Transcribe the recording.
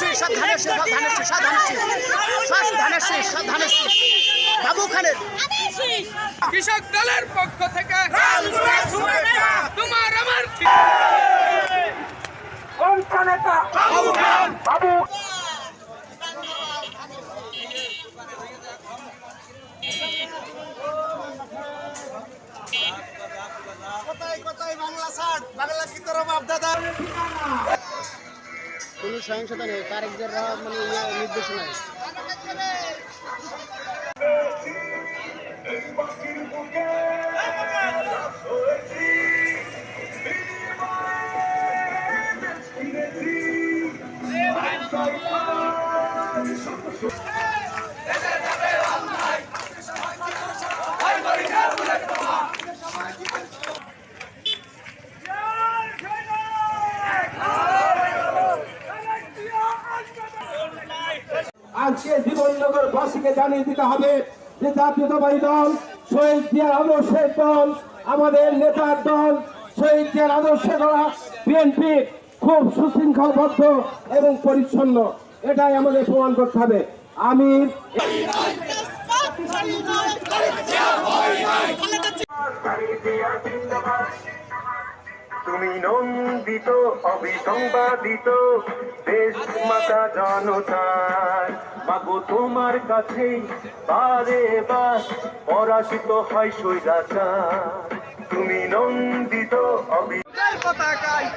শীষ সব ধানের শীষ সব ধানের শীষ সব ধানের শীষ। সব ধানের শীষ সব ধানের শীষ। বাবু খানের। কৃষক দলের পক্ষ থেকে তোমার আমার কোথায় কোথায় বাংলা ষাট? বাংলা কি তোর বাপ দাদা? কোনো সহিংসতা নেই তারেকদের মানে ইয়ে নির্দেশনায় আজকে জীবননগর বাসীকে জানিয়ে দিতে হবে যে জাতীয়তাবাদী দল, শহীদ জিয়ার আদর্শের দল, আমাদের নেতার দল, শহীদ জিয়ার আদর্শে করা বিএনপি খুব সুশৃঙ্খলবদ্ধ এবং পরিচ্ছন্ন। এটাই আমাদের প্রমাণ করতে হবে। আমি তুমি নন্দিত, অবিসংবাদিত দেশ মাতা জনতার মাগো তোমার কাছেই বারে বার পরাজিত হয় সৈরাচার তুমি নন্দিত অবি পতাকায়